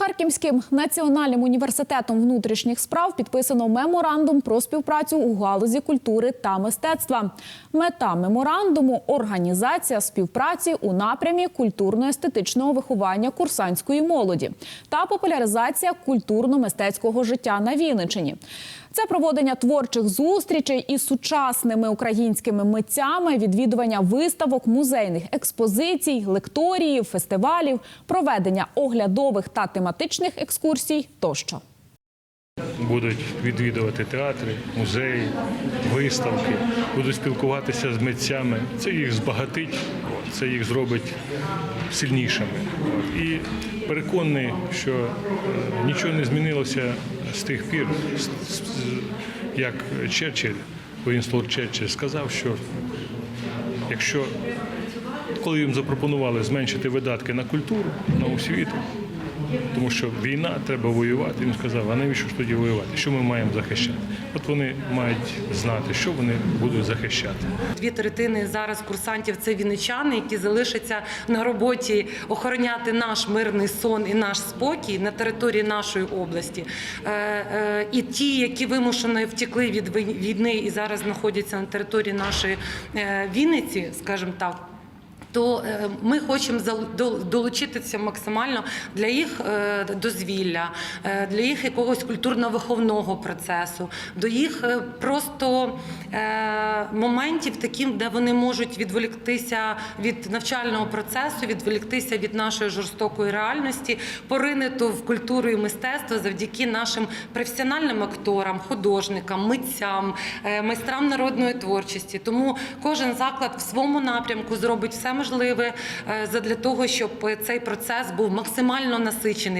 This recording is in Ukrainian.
Харківським національним університетом внутрішніх справ підписано меморандум про співпрацю у галузі культури та мистецтва. Мета меморандуму організація співпраці у напрямі культурно-естетичного виховання курсантської молоді та популяризація культурно-мистецького життя на Вінниччині. Це проводення творчих зустрічей із сучасними українськими митцями, відвідування виставок, музейних експозицій, лекторіїв, фестивалів, проведення оглядових та тематичних екскурсій тощо. Будуть відвідувати театри, музеї, виставки, будуть спілкуватися з митцями. Це їх збагатить, це їх зробить сильнішими. І переконаний, що е, нічого не змінилося з тих пір, як Черчилль, Вінстон Черчилль сказав, що якщо коли їм запропонували зменшити видатки на культуру, на освіту, тому що війна, треба воювати. Він сказав, а навіщо ж тоді воювати? Що ми маємо захищати? От вони мають знати, що вони будуть захищати. Дві третини зараз курсантів це вінничани, які залишаться на роботі охороняти наш мирний сон і наш спокій на території нашої області. Е, е, І ті, які вимушено втекли від війни і зараз знаходяться на території нашої е, Вінниці, скажімо так. То е, ми хочемо долучитися максимально для їх е, дозвілля, е, для їх якогось культурно-виховного процесу, до їх просто моментів, таким, де вони можуть відволіктися від навчального процесу, відволіктися від нашої жорстокої реальності, поринути в культуру і мистецтво завдяки нашим професіональним акторам, художникам, митцям, майстрам народної творчості. Тому кожен заклад в своєму напрямку зробить все можливе е, задля того, щоб цей процес був максимально насичений.